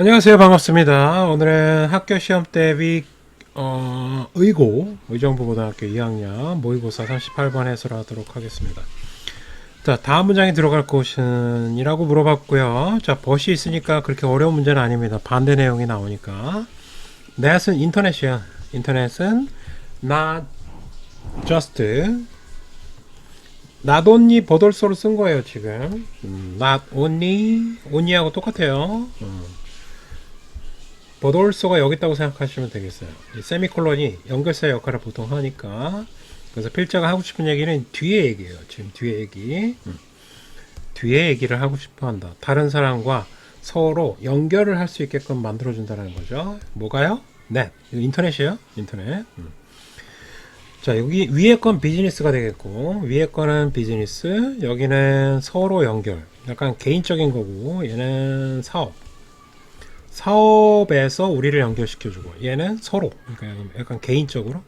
안녕하세요. 반갑습니다. 오늘은 학교 시험 대비 어, 의고 의정부고등학교 2학년 모의고사 38번 해설 하도록 하겠습니다. 자, 다음 문장에 들어갈 곳은 이라고 물어봤고요. 자, 벗이 있으니까 그렇게 어려운 문제는 아닙니다. 반대 내용이 나오니까. that은 인터넷이야. 인터넷은 not just not only 버돌소를 쓴 거예요, 지금. 음, not only only하고 똑같아요. 음. 버돌소가 여기 있다고 생각하시면 되겠어요. 이 세미콜론이 연결사 역할을 보통 하니까 그래서 필자가 하고 싶은 얘기는 뒤에 얘기예요. 지금 뒤에 얘기. 음. 뒤에 얘기를 하고 싶어 한다. 다른 사람과 서로 연결을 할 수 있게끔 만들어준다는 거죠. 뭐가요? 네. 인터넷이에요. 인터넷. 음. 자, 여기 위에 건 비즈니스가 되겠고, 위에 거는 비즈니스, 여기는 서로 연결. 약간 개인적인 거고, 얘는 사업. 사업에서 우리를 연결시켜주고 얘는 서로 그러니까 약간 개인적으로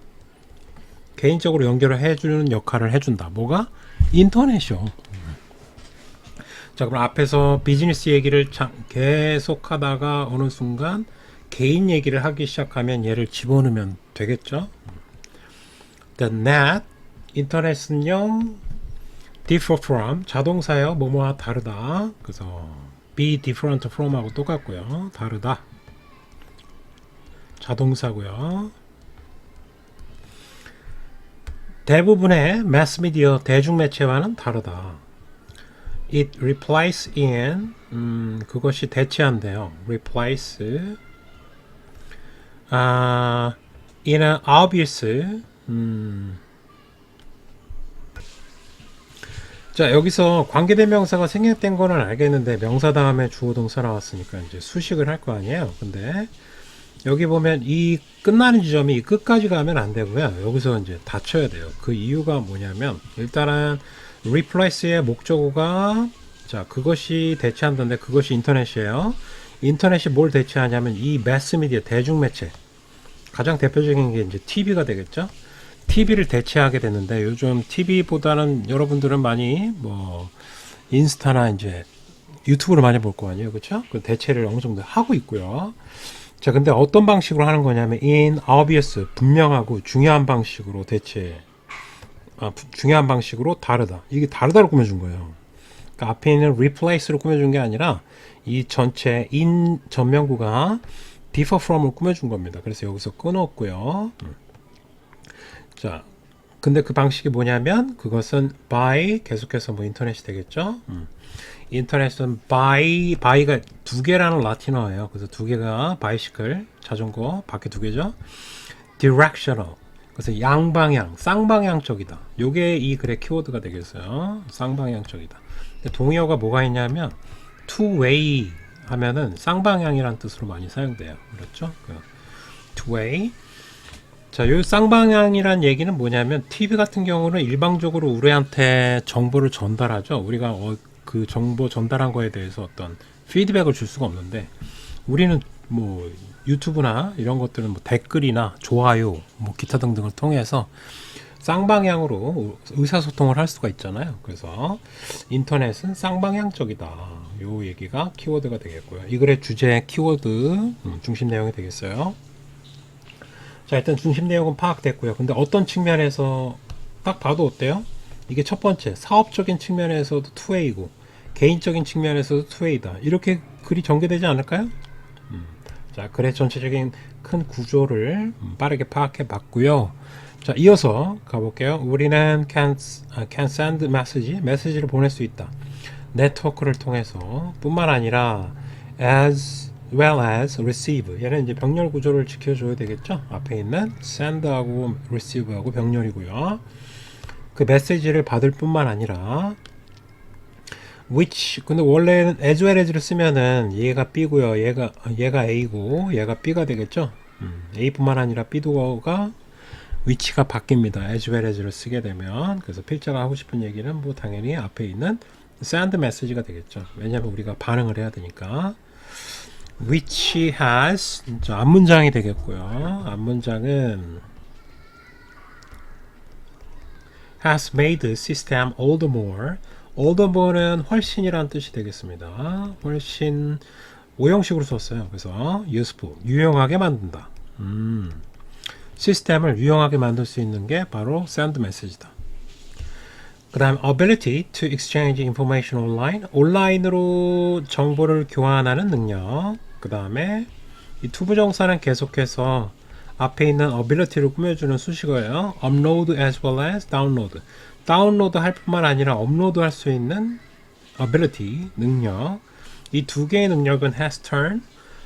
개인적으로 연결을 해주는 역할을 해준다. 뭐가 인터넷이요. 자 그럼 앞에서 비즈니스 얘기를 참 계속 하다가 어느 순간 개인 얘기를 하기 시작하면 얘를 집어넣으면 되겠죠. The net 인터넷은요 differ from 자동사요 뭐뭐와 다르다. 그래서 be different from 하고 똑같고요. 다르다. 자동사고요. 대부분의 매스미디어 대중매체와는 다르다. It replies in 음, 그것이 대체한대요. replace 아, in an obvious 음, 자 여기서 관계대명사가 생략된 거는 알겠는데 명사 다음에 주어 동사 나왔으니까 이제 수식을 할 거 아니에요. 근데 여기 보면 이 끝나는 지점이 이 끝까지 가면 안 되고요. 여기서 이제 닫혀야 돼요. 그 이유가 뭐냐면 일단은 replace의 목적어가 자 그것이 대체한다는데 그것이 인터넷이에요. 인터넷이 뭘 대체하냐면 이 매스미디어 대중매체. 가장 대표적인 게 이제 TV가 되겠죠 TV를 대체하게 됐는데 요즘 TV보다는 여러분들은 많이 뭐 인스타나 이제 유튜브를 많이 볼 거 아니에요, 그렇죠? 그 대체를 어느 정도 하고 있고요. 자, 근데 어떤 방식으로 하는 거냐면 in obvious 분명하고 중요한 방식으로 대체 아, 부- 중요한 방식으로 다르다. 이게 다르다로 꾸며준 거예요. 그러니까 앞에 있는 replace로 꾸며준 게 아니라 이 전체 in 전명구가 differ from을 꾸며준 겁니다. 그래서 여기서 끊었고요. 음. 자, 근데 그 방식이 뭐냐면 그것은 by 계속해서 뭐 인터넷이 되겠죠. 음. 인터넷은 by by가 두 개라는 라틴어예요. 그래서 두 개가 bicycle 자전거 밖에 두 개죠. directional 그래서 양방향, 쌍방향적이다. 요게 이 글의 키워드가 되겠어요. 쌍방향적이다. 동의어가 뭐가 있냐면 two way 하면은 쌍방향이라는 뜻으로 많이 사용돼요. 그렇죠? 그 two way 자, 요 쌍방향이란 얘기는 뭐냐면 TV 같은 경우는 일방적으로 우리한테 정보를 전달하죠. 우리가 어, 그 정보 전달한 거에 대해서 어떤 피드백을 줄 수가 없는데 우리는 뭐 유튜브나 이런 것들은 뭐 댓글이나 좋아요, 뭐 기타 등등을 통해서 쌍방향으로 의사소통을 할 수가 있잖아요. 그래서 인터넷은 쌍방향적이다. 요 얘기가 키워드가 되겠고요. 이 글의 주제 키워드 음, 중심 내용이 되겠어요. 자, 일단 중심 내용은 파악됐고요. 근데 어떤 측면에서 딱 봐도 어때요? 이게 첫 번째, 사업적인 측면에서도 투웨이고, 개인적인 측면에서도 투웨이다. 이렇게 글이 전개되지 않을까요? 음. 자, 글의 전체적인 큰 구조를 음, 빠르게 파악해 봤고요. 자, 이어서 가볼게요. 우리는 can, 아, can send message, 메시지를 보낼 수 있다. 네트워크를 통해서 뿐만 아니라 as well as receive. 얘는 이제 병렬 구조를 지켜줘야 되겠죠? 앞에 있는 send하고 receive하고 병렬이고요. 그 메시지를 받을 뿐만 아니라 which 근데 원래는 as well as를 쓰면은 얘가 B고요. 얘가 얘가 A고 얘가 B가 되겠죠? 음, A뿐만 아니라 B도가 위치가 바뀝니다. as well as를 쓰게 되면. 그래서 필자가 하고 싶은 얘기는 뭐 당연히 앞에 있는 send 메시지가 되겠죠. 왜냐면 우리가 반응을 해야 되니까 which has 저 앞문장이 되겠고요. 앞문장은 has made the system all the more. all the more는 훨씬이란 뜻이 되겠습니다. 훨씬 오형식으로 썼어요. 그래서 useful 유용하게 만든다. 음, 시스템을 유용하게 만들 수 있는 게 바로 send message다. 그 다음 ability to exchange information online 온라인으로 정보를 교환하는 능력 그 다음에 이 투부정사는 계속해서 앞에 있는 ability를 꾸며주는 수식어예요. upload as well as download. 다운로드 할 뿐만 아니라 업로드 할 수 있는 ability 능력. 이 두 개의 능력은 has turn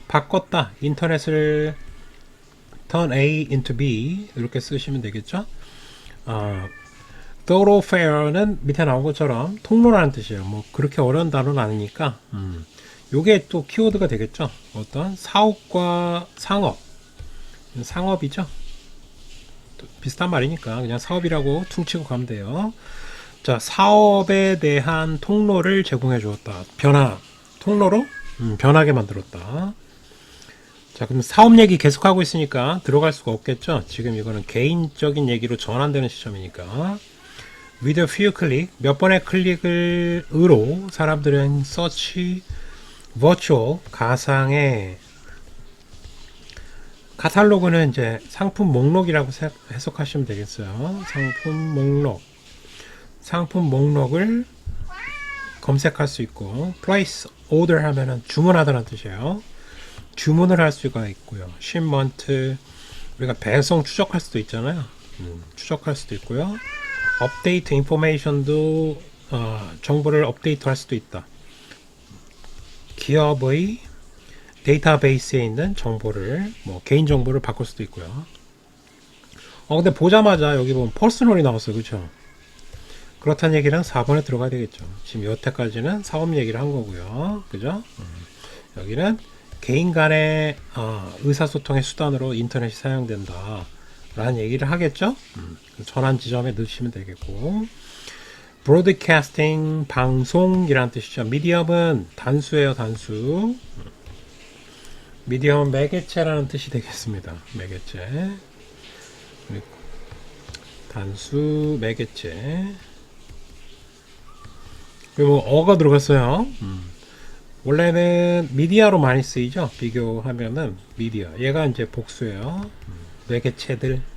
바꿨다 인터넷을 turn A into B 이렇게 쓰시면 되겠죠? 어, thoroughfare는 밑에 나온 것처럼 통로라는 뜻이에요. 뭐 그렇게 어려운 단어는 아니니까. 음. 요게 또 키워드가 되겠죠. 어떤 사업과 상업 상업이죠. 또 비슷한 말이니까 그냥 사업이라고 퉁치고 가면 돼요. 자 사업에 대한 통로를 제공해 주었다. 변화 통로로 음, 변하게 만들었다. 자 그럼 사업 얘기 계속하고 있으니까 들어갈 수가 없겠죠. 지금 이거는 개인적인 얘기로 전환되는 시점이니까. with a few click 몇 번의 클릭을으로 사람들은 search virtual 가상의 카탈로그는 이제 상품 목록이라고 세- 해석하시면 되겠어요. 상품 목록 상품 목록을 검색할 수 있고 place order 하면은 주문하다는 뜻이에요. 주문을 할 수가 있고요. shipment 우리가 배송 추적할 수도 있잖아요. 음, 추적할 수도 있고요. 업데이트 인포메이션도 어, 정보를 업데이트 할 수도 있다. 기업의 데이터베이스에 있는 정보를 뭐 개인 정보를 바꿀 수도 있고요. 어 근데 보자마자 여기 보면 퍼스널이 나왔어요. 그렇죠? 그렇다는 얘기는 4번에 들어가야 되겠죠. 지금 여태까지는 사업 얘기를 한 거고요. 그죠? 음. 여기는 개인 간의 어, 의사소통의 수단으로 인터넷이 사용된다. 라는 얘기를 하겠죠? 음. 전환 지점에 넣으시면 되겠고. 브로드캐스팅 방송이란 뜻이죠. 미디엄은 단수예요, 단수. 미디엄 매개체라는 뜻이 되겠습니다. 매개체. 단수 매개체. 그리고 어가 들어갔어요. 음. 원래는 미디어로 많이 쓰이죠. 비교하면은 미디어. 얘가 이제 복수예요. 음. 매개체들.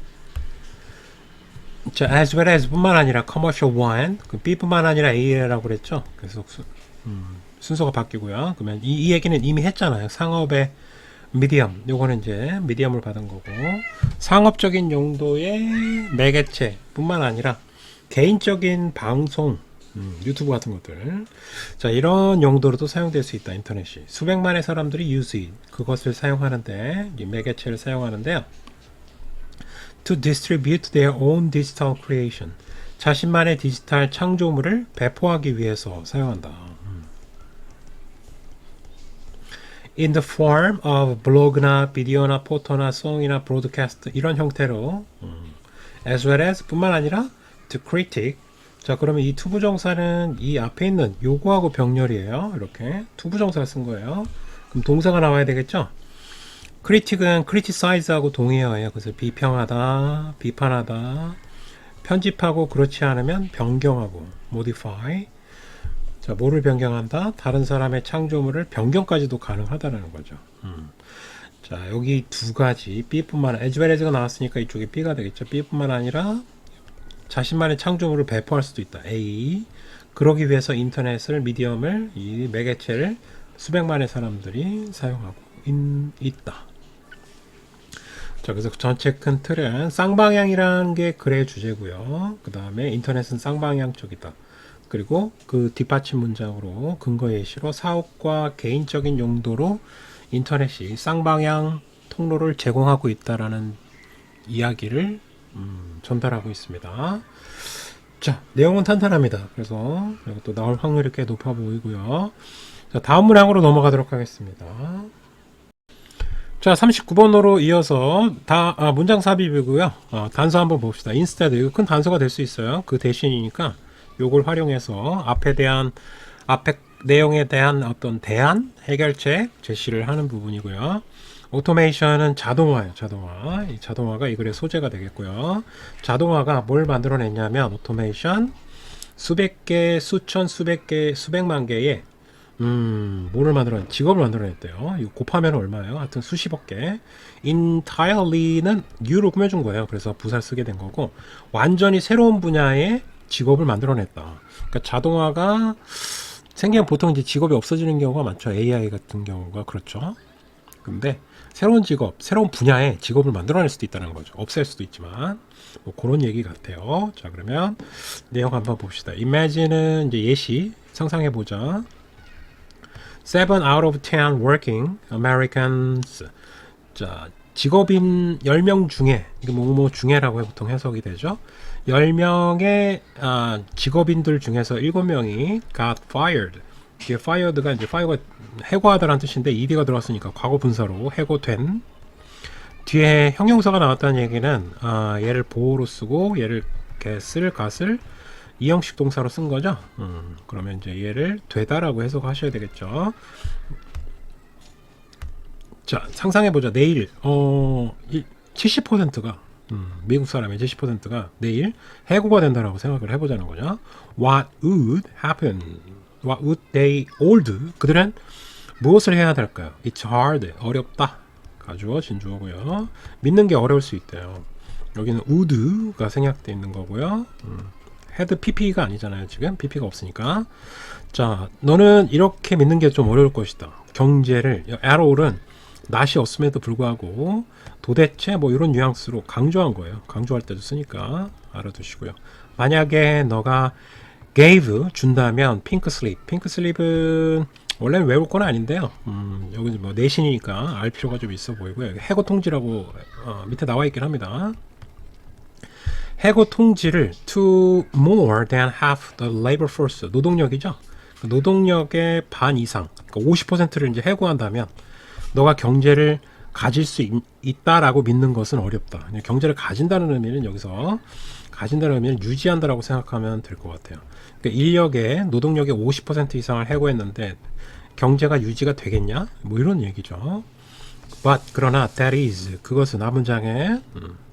자, as well as 뿐만 아니라 commercial one, 그 B뿐만 아니라 A라고 그랬죠. 그래서 수, 음, 순서가 바뀌고요. 그러면 이, 이 얘기는 이미 했잖아요. 상업의 미디엄, 요거는 이제 미디엄을 받은 거고 상업적인 용도의 매개체뿐만 아니라 개인적인 방송, 음, 유튜브 같은 것들, 자 이런 용도로도 사용될 수 있다. 인터넷이 수백만의 사람들이 use 그것을 사용하는데 이 매개체를 사용하는데요. To distribute their own digital creation. 자신만의 디지털 창조물을 배포하기 위해서 사용한다. 음. In the form of 블로그나 비디오나 포토나 송이나 브로드캐스트 이런 형태로 음. as well as 뿐만 아니라 to critic 자 그러면 이 투부정사는 이 앞에 있는 요구하고 병렬이에요 이렇게 투부정사를 쓴 거예요 그럼 동사가 나와야 되겠죠 크리틱은 크리티사이즈하고 동의어예요. 그래서 비평하다, 비판하다, 편집하고 그렇지 않으면 변경하고 modify. 자, 뭐를 변경한다? 다른 사람의 창조물을 변경까지도 가능하다는 거죠. 음. 자, 여기 두 가지 B뿐만 as well as가 나왔으니까 이쪽에 B가 되겠죠. B뿐만 아니라 자신만의 창조물을 배포할 수도 있다. A. 그러기 위해서 인터넷을 미디엄을 이 매개체를 수백만의 사람들이 사용하고 인, 있다. 자, 그래서 전체 큰 틀은 쌍방향이라는 게 글의 주제고요. 그 다음에 인터넷은 쌍방향적이다. 그리고 그 뒷받침 문장으로 근거 예시로 사업과 개인적인 용도로 인터넷이 쌍방향 통로를 제공하고 있다라는 이야기를 음, 전달하고 있습니다. 자, 내용은 탄탄합니다. 그래서 또 나올 확률이 꽤 높아 보이고요. 자, 다음 문항으로 넘어가도록 하겠습니다. 자, 39번으로 이어서 다 아, 문장 삽입이고요. 어, 단서 한번 봅시다. instead 이거 큰 단서가 될 수 있어요. 그 대신이니까 요걸 활용해서 앞에 대한 앞에 내용에 대한 어떤 대안 해결책 제시를 하는 부분이고요. 오토메이션은 자동화예요. 자동화. 이 자동화가 이 글의 소재가 되겠고요. 자동화가 뭘 만들어냈냐면 오토메이션 수백 개, 수천, 수백 개, 수백만 개의 음, 뭐를 만들어, 직업을 만들어냈대요. 이거 곱하면 얼마예요? 하여튼 수십억 개. entirely는 new로 꾸며준 거예요. 그래서 부사를 쓰게 된 거고, 완전히 새로운 분야의 직업을 만들어냈다. 그러니까 자동화가 생기면 보통 이제 직업이 없어지는 경우가 많죠. AI 같은 경우가 그렇죠. 근데 새로운 직업, 새로운 분야의 직업을 만들어낼 수도 있다는 거죠. 없앨 수도 있지만 뭐 그런 얘기 같아요. 자 그러면 내용 한번 봅시다. Imagine은 이제 예시 상상해 보자. Seven out of ten working Americans. 자 직업인 10명 중에 뭐뭐 중에라고 보통 해석이 되죠. 10명의 아, 직업인들 중에서 7명이 got fired. 이게 fired가 이제 fire가 해고하다라는 뜻인데 ed가 들어왔으니까 과거 분사로 해고된 뒤에 형용사가 나왔다는 얘기는 아, 얘를 보호로 쓰고 얘를 get을 gat을 이 형식 동사로 쓴 거죠. 음, 그러면 이제 얘를 되다라고 해석하셔야 되겠죠. 자, 상상해 보자. 내일 어 70%가 음, 미국 사람의 70%가 내일 해고가 된다라고 생각을 해보자는 거죠. What would happen? What would they do? 그들은 무엇을 해야 될까요? It's hard. 어렵다. 가주어 진주어고요. 믿는 게 어려울 수 있대요. 여기는 would가 생략되어 있는 거고요. 음, had pp가 아니잖아요. 지금 pp가 없으니까. 자, 너는 이렇게 믿는 게 좀 어려울 것이다. 경제를 arrow는 낫이 없음에도 불구하고 도대체 뭐 이런 뉘앙스로 강조한 거예요. 강조할 때도 쓰니까 알아두시고요. 만약에 너가 gave 준다면 핑크 슬립. 핑크 슬립은 원래는 외울 건 아닌데요. 음, 여기 뭐 내신이니까 알 필요가 좀 있어 보이고요. 해고 통지라고 어, 밑에 나와 있긴 합니다. 해고 통지를 to more than half the labor force 노동력이죠. 노동력의 반 이상, 그러니까 50%를 이제 해고한다면 너가 경제를 가질 수 있, 있다라고 믿는 것은 어렵다. 경제를 가진다는 의미는 여기서 가진다는 의미는 유지한다라고 생각하면 될 것 같아요. 그러니까 인력의 노동력의 50% 이상을 해고했는데 경제가 유지가 되겠냐? 뭐 이런 얘기죠. But 그러나 that is 그것은 앞문장에 음, 앞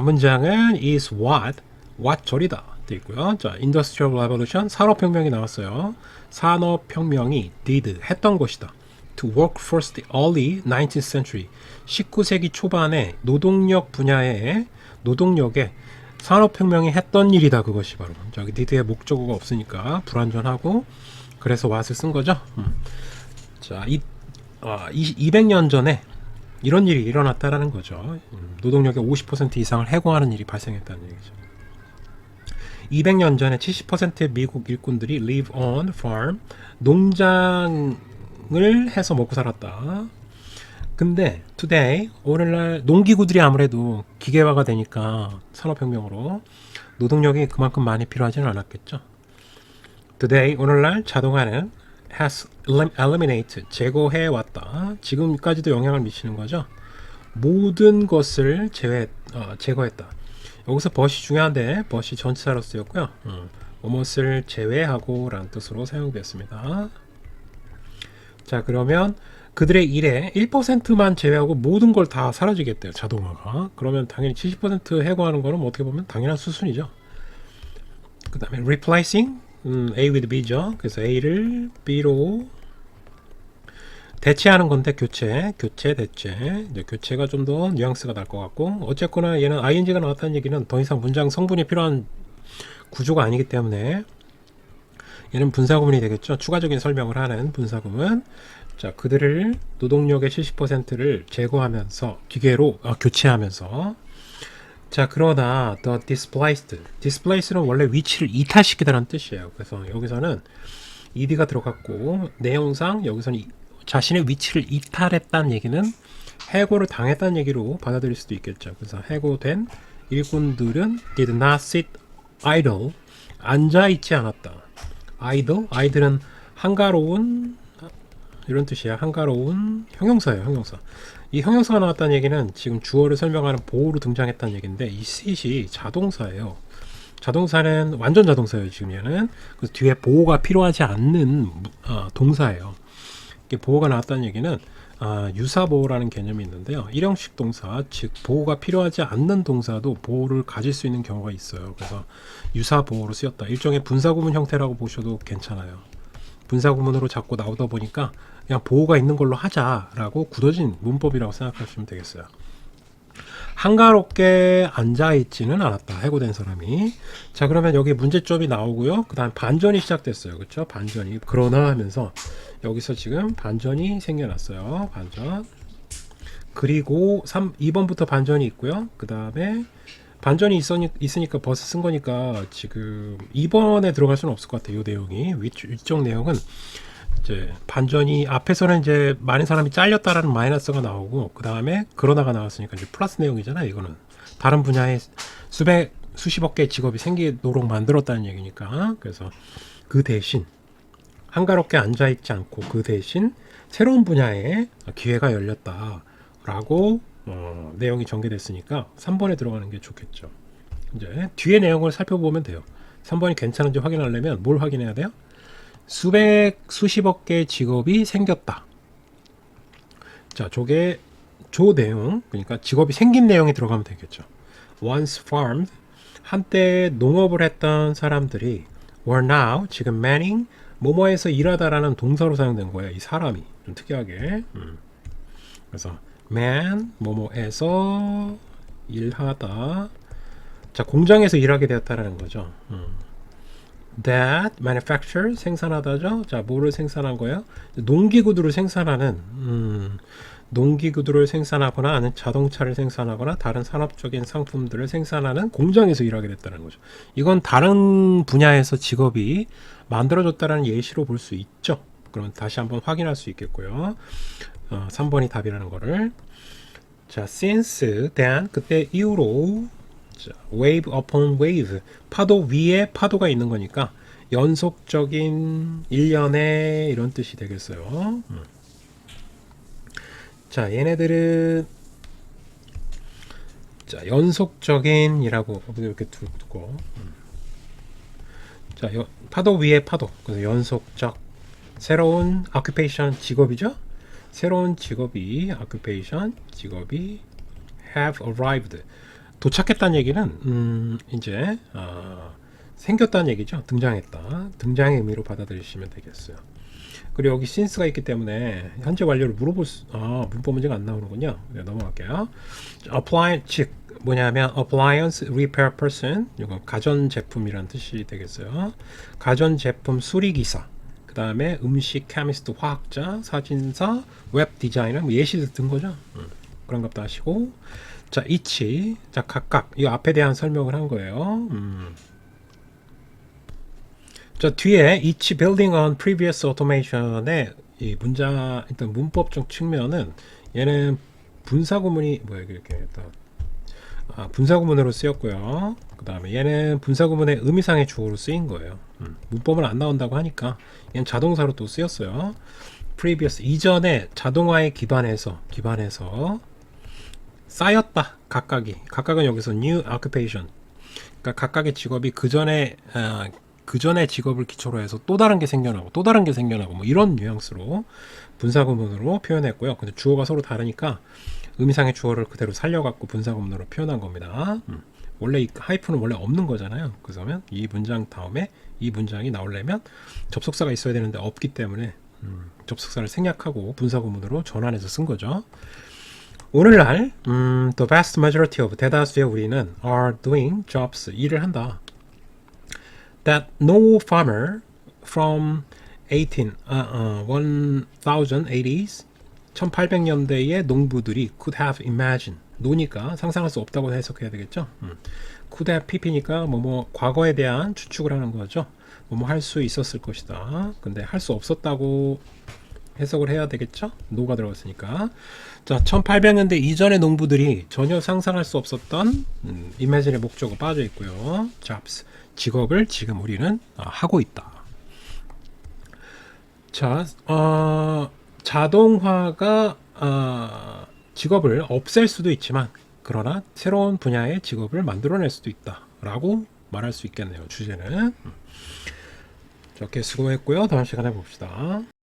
문장은 is what what 절이다 돼 있고요. 자, Industrial Revolution 산업혁명이 나왔어요. 산업혁명이 did 했던 것이다. To work first the early 19th century 19세기 초반에 노동력 분야에 노동력에 산업혁명이 했던 일이다 그것이 바로 저기 did의 목적어가 없으니까 불완전하고 그래서 what을 쓴 거죠. 음. 자, 이, 아, 200년 전에 이런 일이 일어났다라는 거죠. 음, 노동력의 50% 이상을 해고하는 일이 발생했다는 얘기죠. 200년 전에 70%의 미국 일꾼들이 live on farm 농장을 해서 먹고 살았다. 근데 today 오늘날 농기구들이 아무래도 기계화가 되니까 산업혁명으로 노동력이 그만큼 많이 필요하지는 않았겠죠. Today 오늘날 자동화는 has eliminate 제거해 왔다. 지금까지도 영향을 미치는 거죠. 모든 것을 제외 어, 제거했다. 여기서 벗이 중요한데 벗이 전치사로 쓰였고요. 음, 무엇을 제외하고라는 뜻으로 사용되었습니다. 자 그러면 그들의 일에 1%만 제외하고 모든 걸 다 사라지겠대요 자동화가 그러면 당연히 70% 해고하는 거는 뭐 어떻게 보면 당연한 수순이죠 그 다음에 replacing 음, A with B죠. 그래서 A를 B로 대체하는 건데 교체 교체 대체. 이제 교체가 좀 더 뉘앙스가 날 것 같고. 어쨌거나 얘는 ing가 나왔다는 얘기는 더 이상 문장 성분이 필요한 구조가 아니기 때문에 얘는 분사구문이 되겠죠. 추가적인 설명을 하는 분사구문 자, 그들을 노동력의 70%를 제거하면서 기계로 어, 교체하면서 자, 그러나 the displaced, displace는 원래 위치를 이탈시키다는 뜻이에요. 그래서 여기서는 ed가 들어갔고 내용상 여기서는 이, 자신의 위치를 이탈했다는 얘기는 해고를 당했다는 얘기로 받아들일 수도 있겠죠. 그래서 해고된 일꾼들은 did not sit idle 앉아 있지 않았다. idle, idle은 한가로운 이런 뜻이야. 한가로운 형용사예요. 형용사. 이 형용사가 나왔다는 얘기는 지금 주어를 설명하는 보호로 등장했다는 얘기인데 이 sit이 자동사예요. 자동사는 완전 자동사예요. 지금 얘는 그래서 뒤에 보호가 필요하지 않는 어, 동사예요. 이게 보호가 나왔다는 얘기는 아, 유사보호라는 개념이 있는데요. 일형식 동사, 즉 보호가 필요하지 않는 동사도 보호를 가질 수 있는 경우가 있어요. 그래서 유사보호로 쓰였다. 일종의 분사구문 형태라고 보셔도 괜찮아요. 분사구문으로 자꾸 나오다 보니까 그냥 보호가 있는 걸로 하자라고 굳어진 문법이라고 생각하시면 되겠어요. 한가롭게 앉아 있지는 않았다. 해고된 사람이. 자, 그러면 여기 문제점이 나오고요. 그 다음 반전이 시작됐어요. 그렇죠? 반전이 그러나 하면서 여기서 지금 반전이 생겨났어요. 반전. 그리고 3 2번부터 반전이 있고요. 그 다음에 반전이 있으니, 있으니까 버스 쓴 거니까 지금 2번에 들어갈 수는 없을 것 같아요. 이 내용이 위, 위쪽 내용은 이제 반전이 앞에서는 이제 많은 사람이 잘렸다라는 마이너스가 나오고 그 다음에 그러다가 나왔으니까 이제 플러스 내용이잖아요. 이거는 다른 분야에 수백 수십억 개의 직업이 생기도록 만들었다는 얘기니까 그래서 그 대신 한가롭게 앉아 있지 않고 그 대신 새로운 분야에 기회가 열렸다라고 어, 내용이 전개됐으니까 3번에 들어가는 게 좋겠죠. 이제 뒤에 내용을 살펴보면 돼요. 3번이 괜찮은지 확인하려면 뭘 확인해야 돼요? 수백 수십억 개의 직업이 생겼다. 자, 저게 조 내용 그러니까 직업이 생긴 내용이 들어가면 되겠죠. Once farmed 한때 농업을 했던 사람들이 were now 지금 manning 뭐뭐에서 일하다라는 동사로 사용된 거예요. 이 사람이 좀 특이하게. 음. 그래서 man 뭐뭐에서 일하다. 자 공장에서 일하게 되었다라는 거죠. 음. That manufacture 생산하다죠. 자, 뭐를 생산한 거예요? 농기구들을 생산하는 음, 농기구들을 생산하거나 아니면 자동차를 생산하거나 다른 산업적인 상품들을 생산하는 공장에서 일하게 됐다는 거죠. 이건 다른 분야에서 직업이 만들어졌다는 예시로 볼 수 있죠. 그럼 다시 한번 확인할 수 있겠고요. 어, 3번이 답이라는 거를 자, since then 그때 이후로 자, wave upon wave 파도 위에 파도가 있는 거니까 연속적인 일련의 이런 뜻이 되겠어요. 음. 자, 얘네들은 자, 연속적인이라고 이렇게 두- 두고 음. 자, 여- 파도 위에 파도. 그래서 연속적 새로운 occupation 직업이죠? 새로운 직업이 occupation 직업이 have arrived 도착했다는 얘기는 음, 이제 어, 생겼다는 얘기죠. 등장했다. 등장의 의미로 받아들이시면 되겠어요. 그리고 여기 since가 있기 때문에 현재 완료를 물어볼 수, 아, 문법 문제가 안 나오는군요. 네, 넘어갈게요. apply, 즉, 뭐냐면 appliance repair person, 이거 가전 제품이란 뜻이 되겠어요. 가전 제품 수리 기사. 그 다음에 음식 케미스트 화학자, 사진사, 웹 디자이너, 뭐 예시 듣는 거죠. 음, 그런 것도 하시고. 자, 이치. 자, 각각. 이 앞에 대한 설명을 한 거예요. 음. 자, 뒤에 each building on previous automation의 이 문자, 일단 문법적 측면은 얘는 분사구문이, 뭐야, 이렇게 또, 아, 분사구문으로 쓰였고요. 그 다음에 얘는 분사구문의 의미상의 주어로 쓰인 거예요. 음, 문법은 안 나온다고 하니까 얘는 자동사로 또 쓰였어요. previous, 이전에 자동화에 기반해서, 기반해서 쌓였다 각각이 각각은 여기서 new occupation 그러니까 각각의 직업이 그 전에 어, 그 전에 직업을 기초로 해서 또 다른 게 생겨나고 또 다른 게 생겨나고 뭐 이런 뉘앙스로 분사구문으로 표현했고요. 근데 주어가 서로 다르니까 의미상의 주어를 그대로 살려갖고 분사구문으로 표현한 겁니다. 음. 원래 이 하이프는 원래 없는 거잖아요. 그러면 이 문장 다음에 이 문장이 나오려면 접속사가 있어야 되는데 없기 때문에 음, 접속사를 생략하고 분사구문으로 전환해서 쓴 거죠. 오늘날 음, the vast majority of 대다수의 우리는 are doing jobs 일을 한다. That no farmer from 18 uh, uh, 1080s 1800년대의 농부들이 could have imagined 노니까 상상할 수 없다고 해석해야 되겠죠. 음. could have pp니까 뭐뭐 과거에 대한 추측을 하는 거죠. 뭐뭐 할 수 있었을 것이다. 근데 할 수 없었다고 해석을 해야 되겠죠? 노가 들어갔으니까. 자, 1800년대 이전의 농부들이 전혀 상상할 수 없었던 음, 이미진의 목적어 빠져 있고요. jobs 직업을 지금 우리는 아, 하고 있다. 자, 어, 자동화가 어, 직업을 없앨 수도 있지만 그러나 새로운 분야의 직업을 만들어낼 수도 있다라고 말할 수 있겠네요. 주제는. 음. 자, 이렇게 수고했고요. 다음 시간에 봅시다.